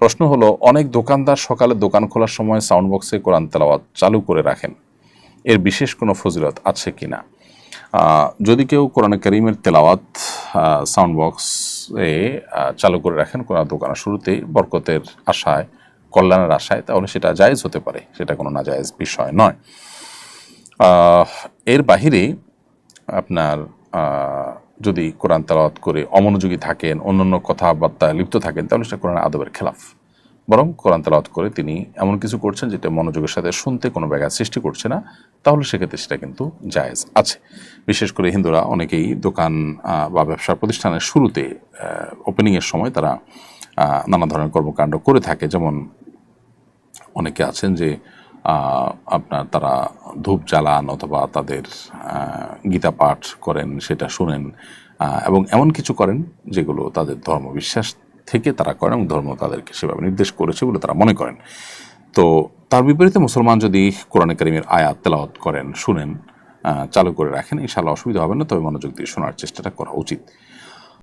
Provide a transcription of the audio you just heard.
প্রশ্ন হলো, অনেক দোকানদার সকালে দোকান খোলার সময় সাউন্ড বক্সে কোরআন তেলাওয়াত চালু করে রাখেন। এর বিশেষ কোনো ফজিলত আছে কি না যদি কেউ কোরআন করিমের তেলাওয়াত সাউন্ড বক্সে চালু করে রাখেন কোনো দোকানের শুরুতেই বরকতের আশায়, কল্যাণের আশায়, তাহলে সেটা জায়েজ হতে পারে। সেটা কোনো না জায়েজ বিষয় নয়। এর বাহিরে আপনার যদি কোরআন তেলাওয়াত করে অমনোযোগী থাকেন, অন্যান্য কথাবার্তায় লিপ্ত থাকেন, তাহলে সেটা কোরআন আদবের খেলাফ। বরং কোরআন তেলাওয়াত করে তিনি এমন কিছু করছেন যেটা মনোযোগের সাথে শুনতে কোনো ব্যাঘাত সৃষ্টি করছে না, তাহলে সেক্ষেত্রে সেটা কিন্তু জায়েজ আছে। বিশেষ করে হিন্দুরা অনেকেই দোকান বা ব্যবসা প্রতিষ্ঠানের শুরুতে ওপেনিংয়ের সময় তারা নানা ধরনের কর্মকাণ্ড করে থাকে। যেমন অনেকে আছেন যে আপনার তারা ধূপ জ্বালান অথবা তাদের গীতা পাঠ করেন, সেটা শুনেন এবং এমন কিছু করেন যেগুলো তাদের ধর্ম বিশ্বাস থেকে তারা করেন এবং ধর্ম তাদেরকে সেভাবে নির্দেশ করেছে বলে তারা মনে করেন। তো তার বিপরীতে মুসলমান যদি কোরআন করিমের আয়াত তেলাওয়াত করেন, শুনেন চালু করে রাখেন, ইনশাআল্লাহ অসুবিধা হবে না, তবে মনোযোগ দিয়ে শোনার চেষ্টাটা করা উচিত।